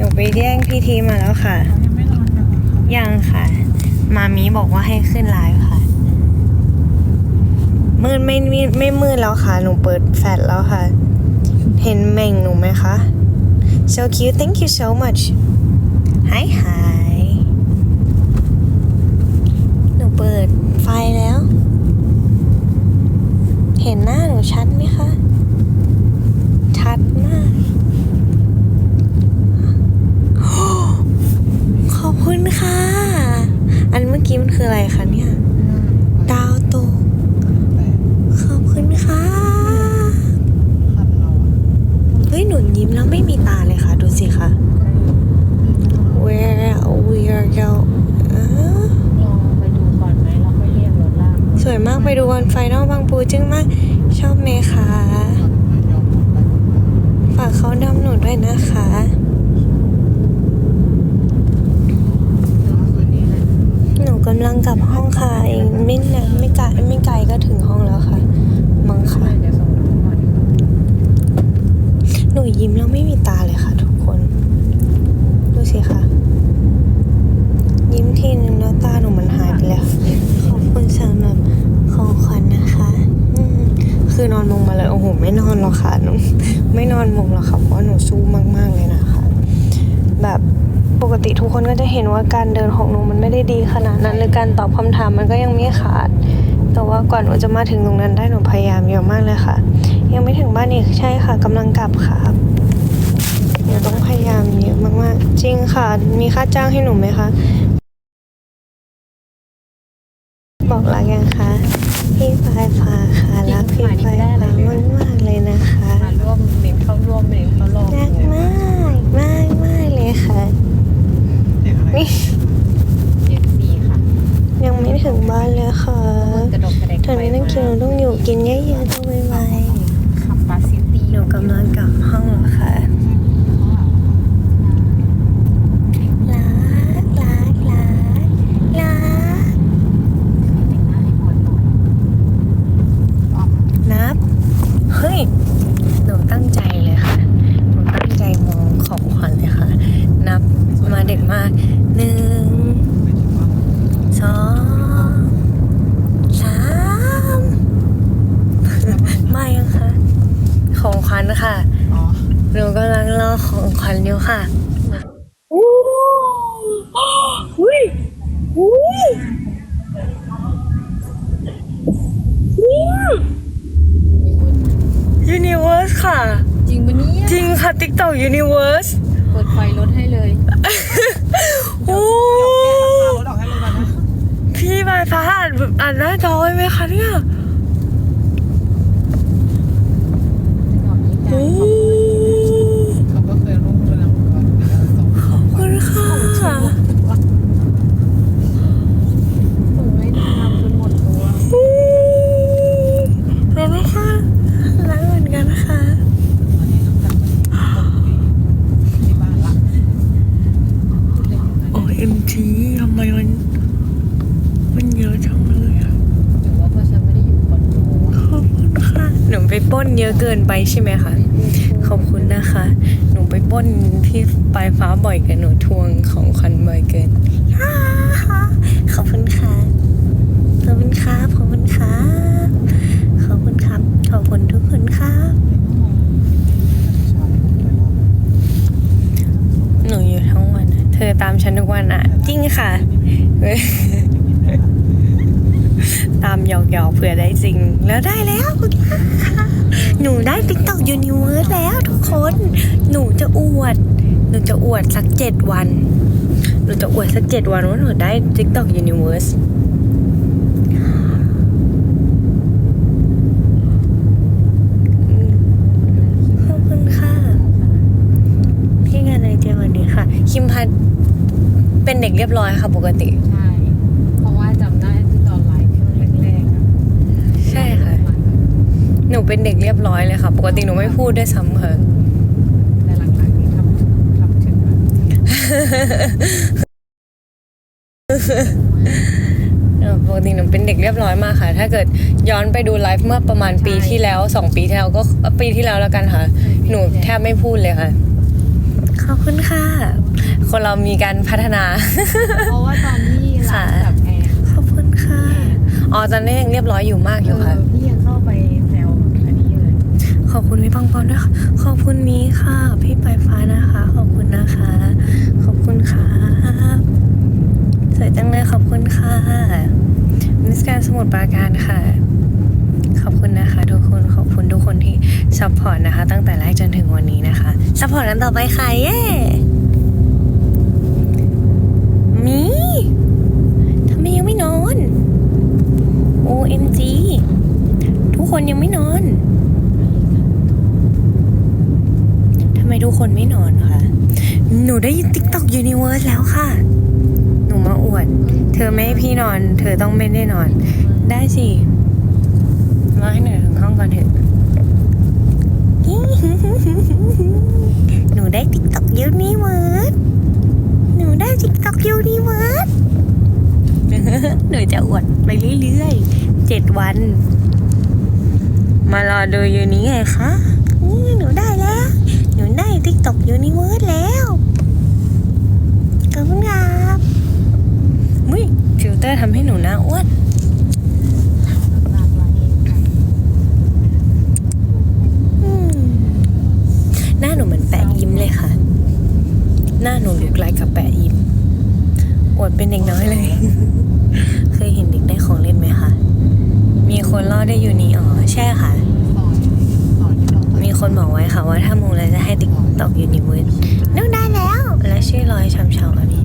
หนูไปแย่งพี่ทีมาแล้วค่ะยังคะยังค่ะ มามีบอกว่าให้ขึ้นไลฟ์ค่ะ มืดไม่ไม่ไม่มืดแล้วค่ะ หนูเปิดแฟลชแล้วค่ะ เห็นเม่งหนูไหมคะ so cute thank you so much hi hi หนูเปิดไฟแล้ว เห็นหน้าหนูชัดไหมคะ ชัดมาก ขอบ คุณค่ะ อันเมื่อกี้มันคืออะไรคะเนี่ย ดาวตก ขอบคุณค่ะคันเราอะเฮ้ยหนุนยิ้มแล้วไม่มีตาเลยค่ะ ดูสิคะ Where we are go อ่าลองไปดูก่อนไหมแล้วค่อยเรียกรถลากสวยมากไปดูวันไฟนอลบางปูจึงมาก ชอบไหมคะไม่ยอมหมดไปฝากเขาดำหนูด้วยนะคะ ดูคืนนี้แหละ หนู กำลังกลับห้องค่ะเองไม่นานไม่ไกลไม่ไกลก็ถึงห้องแล้วค่ะ มังค่ะหนูยิ้มแล้วไม่มีตาเลยค่ะ ทุกคน ดูสิค่ะ ยิ้มทีนึงแล้วตาหนูมันหายไปแล้ว ขอบคุณสำหรับของขวัญนะคะคือนอนมงมาเลยโอ้โหไม่นอนหรอกค่ะหนูไม่นอนมงหรอกค่ะเพราะหนูสู้มาก ๆเลยนะคะ แบบ ปกติทุกคนก็จะเห็นว่าการเดินของหนูมันไม่ได้ดีขนาดนั้น หรือการตอบคำถามมันก็ยังไม่ขาด แต่ว่ากว่าหนูจะมาถึงตรงนั้นได้หนูพยายามเยอะมากเลยค่ะ ยังไม่ถึงบ้านอีกใช่ค่ะกำลังกลับค่ะหนูต้องพยายามเยอะมากๆจริงค่ะ มีค่าจ้างให้หนูไหมคะ บอกรักยังคะพี่ปลายฟ้าค่ะรักพี่ปลายฟ้ามากมากๆเลยนะคะมาร่วมเน้นเข้าร่วมเน้นเข้ารอบรักมากมากมากเลยค่ะ เด็กอะไร นี่ เจ็ดปีค่ะ ยังไม่ ถึงบ้านเลยค่ะกระดกกระเดกตอนนี้ต้องกินหนูต้องอยู่กินเยอะๆต้องไวขับปาซิตี้ๆหนูกำลังกลับห้องแล้วค่ะรักรักรักรัก นับ เฮ้ย หนูตั้งใจเลยค่ะ หนูตั้งใจมองของขวัญเลยค่ะ นับมาเด็กมาก หนึ่ง สอง สาม มายังคะ ของขวัญค่ะ อ๋อ หนูกำลังรอของขวัญอยู่ค่ะอู้อุ้ยอุ้ยยูนิเวิร์สค่ะ จริงปะเนี่ย จริง ค่ะ TikTok Universe เปิดไฟรถให้เลยโอ้รถออกให้เลยนะพี่ใบฟ้าอ่านอ่านหน้าจอไว้ไหมคะเนี่ยโอ้ เขาก็เคยร่วมด้วยนะเมื่อก่อนส่ง ขอบคุณค่ะ ผมไม่ได้ทำจนหมดตัว รักนะคะรักเหมือนกันค่ะ ตอนนี้ต้องกลับไปที่บ้านละ โอ้เอ็มจีทำไมมัน มันเยอะจังเลยอะหรือว่าเพราะฉันไม่ได้อยู่คอนโดอะขอบคุณค่ะ หนูไปปล้นเยอะเกินไปใช่ไหมคะ ขอบคุณนะคะ หนูไปปล้นพี่ปลายฟ้าบ่อยเกินหนูทวงของขวัญบ่อยเกินขอบคุณค่ะ ขอบคุณครับ ขอบคุณครับ ขอบคุณครับ ขอบคุณทุกคนครับ หนูอยู่ทั้งวัน อะเธอตามฉันทุกวันอะจริงค่ะ ตามหยอกๆเผื่อได้จริง แล้วได้แล้วคุณค่ะหนูได้ TikTok Universe แล้วทุกคน หนูจะอวด หนูจะอวดสักเจ็ดวัน หนูจะอวดสักเจ็ดวันว่าหนูได้ TikTok Universe ขอบคุณค่ะ พี่งานในเจวันนี้ค่ะ คิมพัดเป็นเด็กเรีย บร้อยค่ะปกติ ใช่ เพราะว่าจำได้ที่ตอนไลฟ์ช่วงแรกๆอะใช่ค่ะ หนูเป็นเด็กเรียบร้อยเลยค่ะ ปกติหนูไม่พูดด้วยซ้ำค่ะ แต่หลังๆนี้ทำทำถึงอะเออปกติหนูเป็นเด็กเรียบร้อยมากค่ะ ถ้าเกิดย้อนไปดูไลฟ์เมื่อประมาณปีที่แล้วสองปีที่แล้วก็เอ่อปีที่แล้วแล้วกันค่ะ หนูแทบไม่พูดเลยค่ะขอ บคุณค่ะ คนเรามีการพัฒนา เพราะว่าตอนที่ไลฟ์กับแอนขอบคุณค่ะ อ๋อตอนนี้ยังเรียบร้อยอยู่มากอยู่ค่ะเออพี่ยังเข้าไปแซวอันนี้เลย ขอบคุณพี่ปังปอนด้วยค่ะขอบคุณนี้ค่ะ พี่ปลายฟ้านะคะ ขอบคุณนะคะ ขอบคุณค่ะสวยจังเลยขอบคุณค่ะมิสการสมุทรปราการค่ะ ขอบคุณนะคะ ทุกคน ขอบคุณทุกคนที่ ซัพพอร์ตนะคะ ตั้งแต่แรกจนถึงวันนี้นะคะซัพพอร์ตกันต่อไปค่ะเย้มีทำไมยังไม่นอน OMG ทุกคนยังไม่นอนทำไมทุกคนไม่นอนคะหนูได้ยิน TikTok Universe แล้วค่ะ หนูมาอวด เธอไม่ให้พี่นอน เธอต้องไม่ได้นอน ได้สิรอให้หนูถึงห้องก่อนเถอะ หนูได้ TikTok Universe หนู ได้ TikTok Universe หนูจะอวดไปเรื่อยๆเจ็ดวัน มารอดูอยู่นี้ไงคะนี่หนูได้แล้ว หนูได้ TikTok Universe แล้วขอบคุณครับมุ้ยฟิลเตอร์ทำให้หนูหน้าอ้วนลากไว้อืมหน้าหนูเหมือนแปะยิ้มเลยค่ะ หน้าหนูลุกไลค์กับแปะยิ้ม อวดเป็นเด็กน้อยเลย เคยเห็นเด็กได้ของเล่นไหมคะ มีคนล่อได้อยู่นี่อ๋อใช่ค่ะ มีคนบอกไว้ค่ะว่าถ้ามูแล้วจะให้ติ๊กตอกยูนิเวิร์สนึกได้แล้ว และชื่อรอยชำชองอันนี้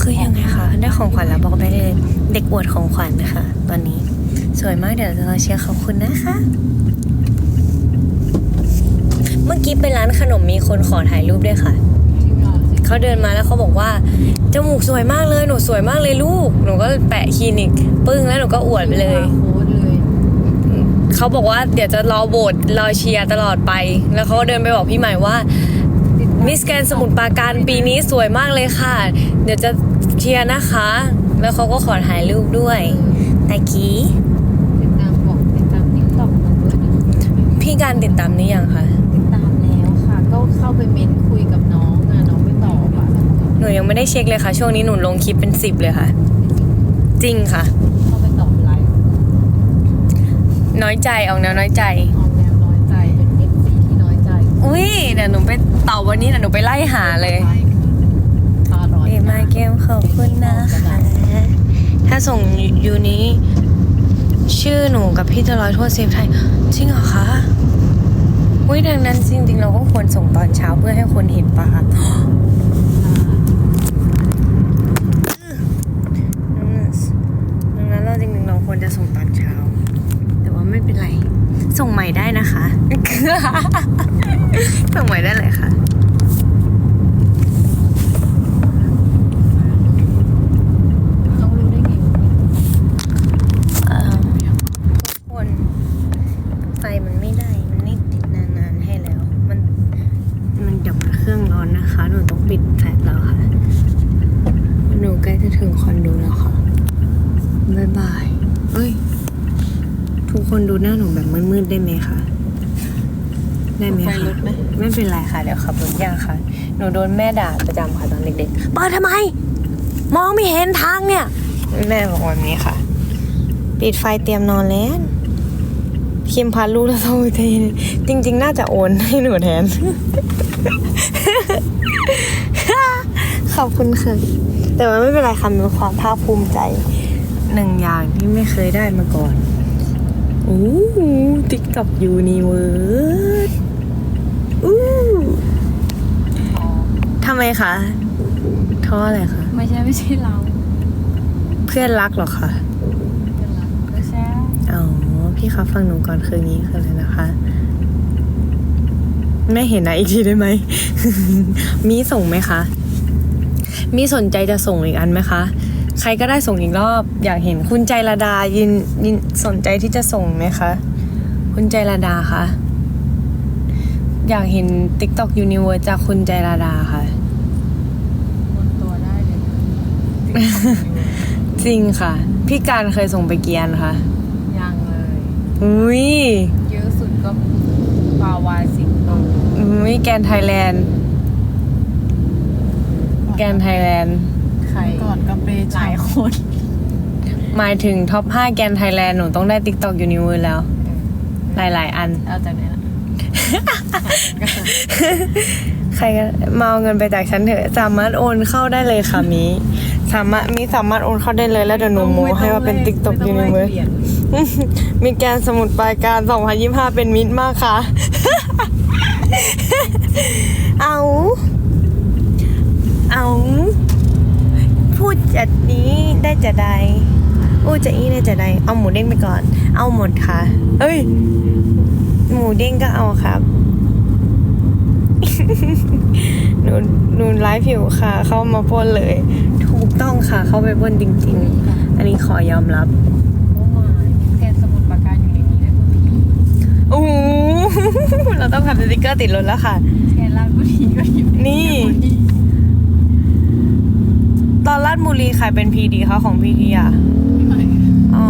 คือยังไงคะได้ของขวัญแล้วบอกได้เลย เด็กอวดของขวัญนะคะ ตอนนี้สวยมากเดี๋ยวจะรอเชียร์ขอบคุณนะคะ เมื่อกี้ไปร้านขนมมีคนขอถ่ายรูปด้วยค่ะเขาเดินมาแล้วเขาบอกว่า จมูกสวยมากเลยหนูสวยมากเลยลูก หนูก็แปะคลินิก ปึ้งแล้วหนูก็อวดไปเลย โค้ดเลยเขาบอกว่าเดี๋ยวจะรอโบสรอเชียร์ตลอดไป แล้วเขาก็เดินไปบอกพี่ใหม่ว่าติดตามิสแกนสมุทรปราการปีนี้สวยมากเลยค่ะ เดี๋ยวจะเชียร์นะคะ แล้วเขาก็ขอถ่ายรูปด้วยแต่กี้ติดตามบอกติดตามติ๊กต็อกมาด้วยนะพี่การติดตามนี่ยังคะ ติดตามแล้วค่ะ ก็เข้าไปเมนคุยกับน้องอะน้องไม่ตอบอะ ห นูยังไม่ได้เช็คเลยค่ะ ช่วงนี้หนูลงคลิปเป็นสิบเลยค่ะ จริงค่ะ เข้าไปตอบไลฟ์น้อยใจออกแนวน้อยใจ ออกแนวน้อยใจเป็นเอฟซีที่น้อยใจอุ้ยเดี๋ยวหนูไปตอบวันนี้เดี๋ยวหนูไปไล่หาเลยตาร้อนเอมาเกมขอบคุณนะคะ ถ้าส่งยูนี้ ชื่อหนูกับพี่จะร้อยทั่วเซฟไทย จริงเหรอคะอุ้ยดังนั้นจริงๆ เราก็ควรส่งตอนเช้าเพื่อให้คนเห็นปะคะดังนั้นเรา จะส่งตอนเช้า แต่ว่าไม่เป็นไร ส่งใหม่ได้นะคะ ส่งใหม่ได้เลยค่ะ ต้องรู้ได้ไงว่า เอ่อทุกคนไฟมันไม่ได้ มันไม่ติดนานๆให้แล้ว มัน มันเดี๋ยวมันเครื่องร้อนนะคะ หนูต้องปิดแฟลชแล้วค่ะ หนูใกล้จะถึงคอนโดแล้วค่ะ บ๊ายบายเอ้ย ทุกคนดูหน้าหนูแบบมืดๆได้ไหมคะ ได้ไหม ไฟ คะ ลุกไหม ไม่เป็นไร ค่ะเดี๋ยวขับรถยากค่ะ หนูโดนแม่ด่าประจำค่ะตอนเด็กๆเปิดทำไม มองไม่เห็นทางเนี่ย แม่บอกแบบนี้ค่ะ ปิดไฟเตรียมนอนแล้วคิมพาลูกแล้วโทรไปจริง ๆ น่าจะโอนให้หนูแทน ขอบคุณค่ะแต่ว่าไม่เป็นไรค่ะมีความภาคภูมิใจหนึ่งอย่างที่ไม่เคยได้มาก่อน อู้ติ๊กกับยูนิเวิร์ส อู้ทำไมคะท้ออะไรคะ ไม่ใช่ไม่ใช่เราเพื่อนรักเหรอคะ เป็นเราก็ใช่อ๋อ พี่คะฟังหนูก่อนคืนนี้คืออะไรนะคะ ไม่เห็นนะอีกทีได้ไหม มีส่งไหมคะ มีสนใจจะส่งอีกอันไหมคะ ใครก็ได้ส่งอีกรอบ อยากเห็นคุณใจระดายินยินสนใจที่จะส่งไหมคะ คุณใจระดาคะ อยากเห็น TikTok Universe จากคุณใจระดาค่ะ หมดตัวได้เลยนะจริงค่ะ พี่การเคยส่งไปเกียนคะยังเลย อุ้ย เยอะสุดก็ปาวายสิงโตอุ้ยแกนไทยแลนด์ แกนไทยแลนด์ใครก่อนกับเปย์หลายคนหมายถึงท็อป 5 แกนไทยแลนด์หนูต้องได้ TikTok อยู่ในมือแล้ว หลาย ๆ อัน เอาจากไหนล่ะ ใครก็มาเอาเงินไปจากฉันเถอะ สามารถโอนเข้าได้เลยค่ะมี สามารถมีสามารถโอนเข้าได้เลยแล้วเดี๋ยวหนูโมให้ว่าเป็น TikTok อยู่ในมือมีแกนสมุดปราการ 2025 เป็นมิตรมากค่ะ เอา เอา พูดจัดนี้ได้จะใดอู้จะอี้ได้จะใดเอาหมูเด้งไปก่อน เอาหมดค่ะ เอ้ยห มูเด้งก็เอาครับ หนูหนูไลฟ์อยู่ค่ะ เข้ามาปล้นเลย ถูกต้องค่ะ เข้าไปปล้นจริง ๆ อันนี้ขอยอมรับโอ้มาแทนสมุดปากกาอยู่ในนี้ด้วยคุณพี่โอ้โหเราต้องทำสติกเกอร์ติดรถแล้วค่ะแทนราชบุรีก็อยู่ในนี่ ตอนลาดบุรีใครเป็นพีดีคะของพีดีอะ อ๋อ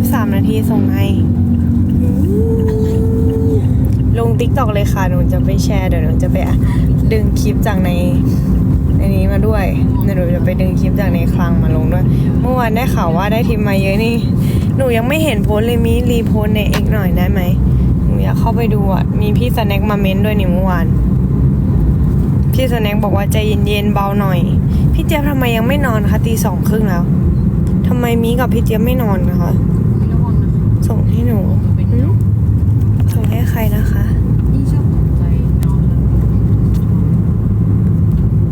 คลิปสามนาทีส่งให้ลงติ๊กตอกเลยค่ะ หนูจะไปแชร์ เดี๋ยวหนูจะไปดึงคลิปจากในในนี้มาด้วยเดี๋ยวหนูจะไปดึงคลิปจากในคลังมาลงด้วย เมื่อวานได้ข่าวว่าได้ทิมมาเยอะนี่ หนูยังไม่เห็นโพสต์เลยมีรีโพสต์ในเอกหน่อยได้ไหม หนูอยากเข้าไปดูอะ มีพี่สแน็คมาเม้นด้วยนี่เมื่อวาน พี่สแน็คบอกว่าใจเย็นๆเบาหน่อย พี่เจี๊ยบทำไมยังไม่นอนคะตีสองครึ่งแล้วทำไมมีกับพี่เจี๊ยบไม่นอนนะคะ ระวังนะคะ ส่งให้หนู มันเป็น หื น้ ม อง ใครนะคะ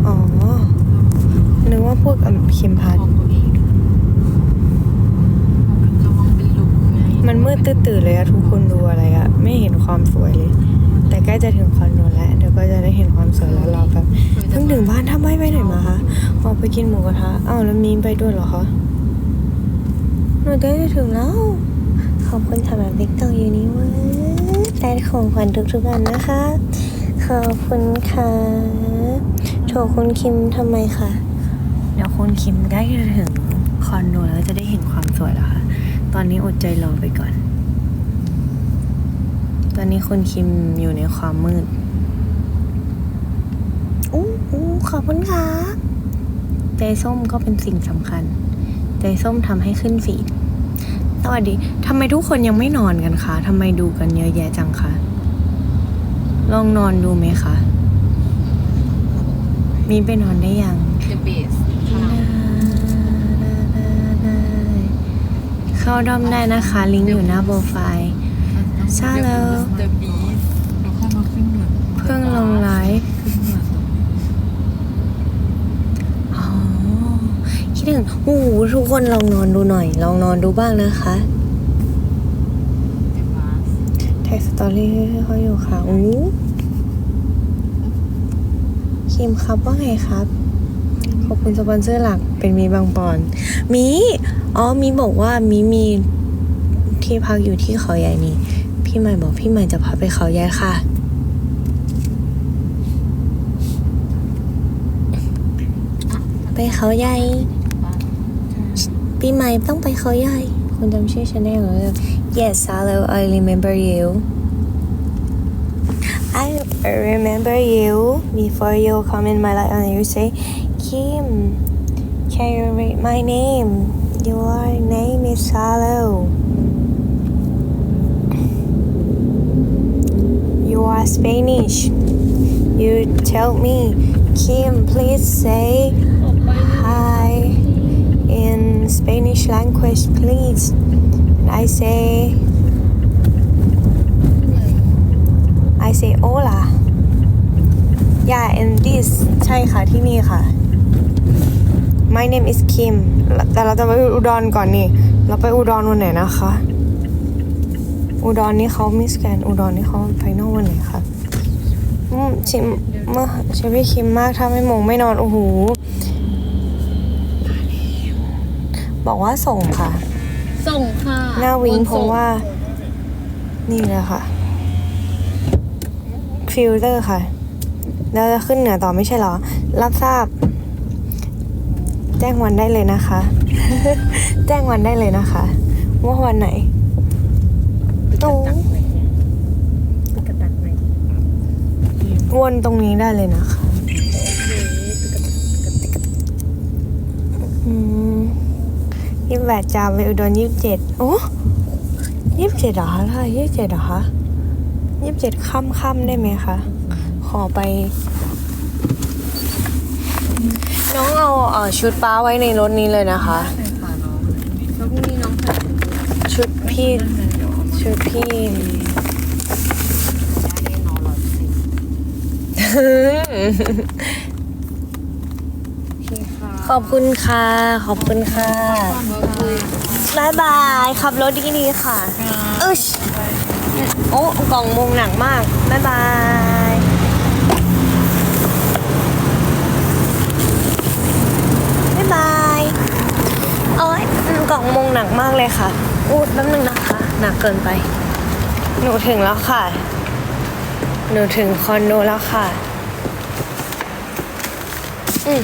อ๋อ นึกว่าพูดกับคิมพัทของตัวเองระวังเป็นลุกไงมันมืดตื้อๆเลยอะทุกคนดูอะไรอะไม่เห็นความสวยเลย แต่ใกล้จะถึงคอนโดแล้วเดี๋ยวก็จะได้เห็นความสวยแล้วรอแบบเพิ่งถึงบ้านทำไมไปไหนมาคะออกไปกินหมูกระทะอ้าวแล้วมีนไปด้วยเหรอคะหนูได้ถึงแล้วขอบคุณสำหรับติ๊กตอกอยู่นี้ว่า ได้ของขวัญทุกๆอันนะคะ ขอบคุณค่ะโถคุณคิมทำไมคะเดี๋ยวคุณคิมใกล้จะถึงคอนโดแล้วจะได้เห็นความสวยแล้วค่ะ ตอนนี้อดใจรอไปก่อน ตอนนี้คุณคิมอยู่ในความมืดอู้อู้ขอบคุณค่ะใจส้มก็เป็นสิ่งสำคัญ ใจส้มทำให้ขึ้นฟีด สวัสดีทำไมทุกคนยังไม่นอนกันคะทำไมดูกันเยอะแยะจังคะ ลองนอนดูไหมคะ มีไปนอนได้ยังเดอะเบสเข้าด้อมได้นะคะ ลิงก์อยู่หน้าโปรไฟล์ ใช่แล้วเดอะบีสเราค่อยมาขึ้นเหมือนเพิ่งลงไลฟ์ ขึ้นเหมือน อ๋อ คิดถึงโอ้โหทุกคนลองนอนดูหน่อย ลองนอนดูบ้างนะคะเดอะบาสแท็กสตอรี่ให้เขาอยู่ค่ะอู้คิมครับว่าไงครับ ขอบคุณสปอนเซอร์หลักเป็นมีบางปอน มี อ๋อ มีบอกว่ามีมีที่พักอยู่ที่เขาใหญ่นี่ พี่ใหม่บอกพี่ใหม่จะพาไปเขาใหญ่ค่ะไปเขาใหญ่ ปีใหม่ต้องไปเขาใหญ่ คุณจำชื่อฉันได้เหรอ Yes hello I remember you I remember you before you come in my life and you say Kim can you read my name your name is Hello you are Spanish you tell me Kim please say hi in Spanish language, please. And I say, I say hola. Yeah, and this ใช่ค่ะที่นี่ค่ะ My name is Kim แต่เราจะไปอุดรก่อนนี่ เราไปอุดรวันไหนนะคะ อุดรนี่เขามิสแกนอุดรนี่เขาไฟนอลวันไหนคะอืมชิมเมื่อชิมพี่คิมมากถ้าไม่มงไม่นอน โอ้โห บอกว่าส่งค่ะ ส่งค่ะหน้าวิงคนเพส่ราะว่า นี่เลยค่ะ ฟิลเตอร์ค่ะ แล้วจะขึ้นเหนือต่อไม่ใช่เหรอ รับทราบ แจ้งวันได้เลยนะคะ แจ้งวันได้เลยนะคะ ว่าวันไหนโอ้กระตักไหนวนตรงนี้ได้เลยนะคะ อืม ยี่สิบแปดจามไปอุดรยี่สิบเจ็ดโอ้ยี่สิบเจ็ดเหรอคะยี่สิบเจ็ดเหรอคะยี่สิบเจ็ดค่ำค่ำได้ไหมคะขอไป น้องเอาเอ่อชุดป้าไว้ในรถนี้เลยนะคะใส่ขาน้องแล้วพรุ่งนี้น้องใส่ชุดพี่ชุดพี่ ได้น้องร้อยสิ ขอบคุณค่ะ ขอบคุณค่ะเมื่อคุยบายบายขับรถดีๆค่ะเอ้ยโอ้กล่องมุงหนักมากบายบายบายบายโอ้ยกล่องมุงหนักมากเลยค่ะอู้แป๊บนึงนะคะหนักเกินไป หนูถึงแล้วค่ะ หนูถึงคอนโดแล้วค่ะ อืม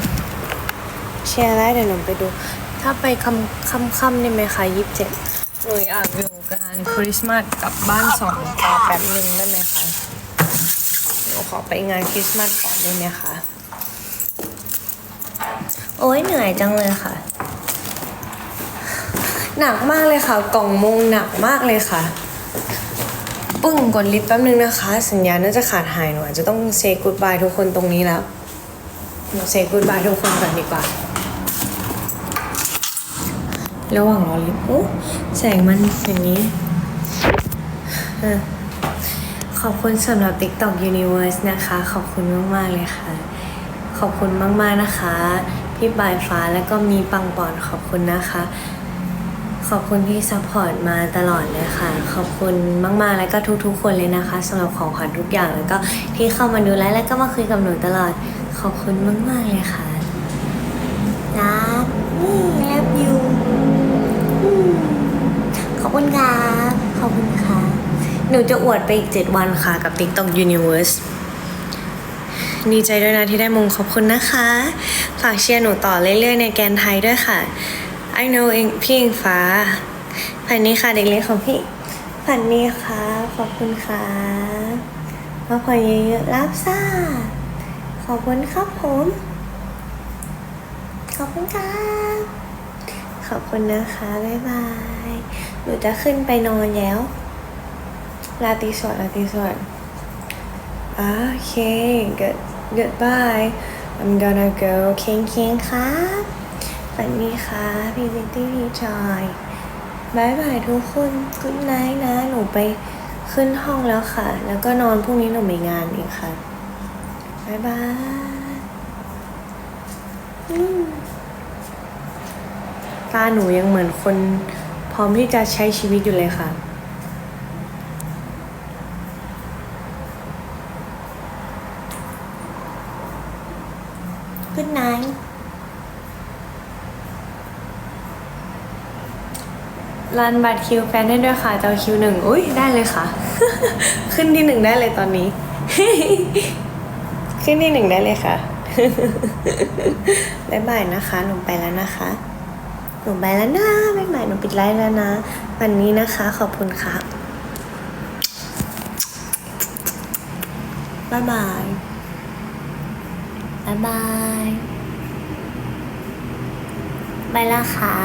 แชร์แล้วเดี๋ยวหนูไปดู ถ้าไปคำคำค่ำได้ไหมคะยี่สิบเจ็ดหนูอยากอยู่งานคริสต์มาสกับบ้านสองต่อแป๊บหนึ่งได้ไหมคะหนูขอไปงานคริสต์มาสก่อนได้ไหมคะ โอ้ยเหนื่อยจังเลยค่ะ หนักมากเลยค่ะ กล่องมุงหนักมากเลยค่ะปึ้งกดลิฟต์แป๊บนึงนะคะ สัญญาณน่าจะขาดหายหนูอาจจะต้องเซ y g กูดบายทุกคนตรงนี้แล้ว หนูเซ y g กูดบายทุกคนก่อนดีกว่า ระหว่างรอลิฟต์โอ้แสงมันอย่างนี้ ขอบคุณสำหรับ TikTok Universe นะคะ ขอบคุณมากๆเลยค่ะ ขอบคุณมากๆนะคะ พี่ปลายฟ้าแล้วก็มีปังปอนขอบคุณนะคะ ขอบคุณที่ซัพพอร์ตมาตลอดเลยค่ะ ขอบคุณมากๆแล้วก็ทุกๆ คนเลยนะคะสำหรับของขวัญทุกอย่างแล้วก็ที่เข้ามาดูไลฟ์แล้วก็มาคุยกับหนูตลอด ขอบคุณมากๆเลยค่ะรักนี่เลิฟยูขอบ คุณค่ะขอบคุณค่ะ หนูจะอวดไปอีก7วันค่ะกับ TikTok Universe ดีใจด้วยนะที่ได้มงขอบคุณนะคะ ฝากเชียร์หนูต่อเรื่อยๆ ในแกนไทยด้วยค่ะ I know เองพี่อิงฟ้าผันนี้ค่ะเด็กเล็กของพี่ผันนี้ค่ะ ขอบคุณค่ะพักผ่อนเยอะๆรับทราขอบคุณครับผม ขอบคุณครับขอบคุณนะคะ บ๊ายบาย หนูจะขึ้นไปนอนแล้วลาตีสวัสดิ์ลาตีสวัสดิ์โอเค good goodbye I'm gonna go เค้งเค้งครับสวัสดีค่ะพี่ซิตี้พี่จอยบายบายทุกคนกุ๊ดไนท์นะ หนูไปขึ้นห้องแล้วค่ะ แล้วก็นอนพรุ่งนี้หนูมีงานอีกค่ะบายบายตาหนูยังเหมือนคน พร้อมที่จะใช้ชีวิตอยู่เลยค่ะ Good night รันบัตรคิวแฟนได้ด้วยค่ะจะเอาคิวหนึ่งอุ้ยได้เลยค่ะ ขึ้นที่หนึ่งได้เลยตอนนี้ ขึ้นที่หนึ่งได้เลยค่ะ บ๊ายบายนะคะหนูไปแล้วนะคะ หนูไปแล้วนะบ๊ายบายหนูปิดไลฟ์แล้วนะ วันนี้นะคะ ขอบคุณค่ะบ๊ายบายบ๊ายบาย ไปแล้วค่ะ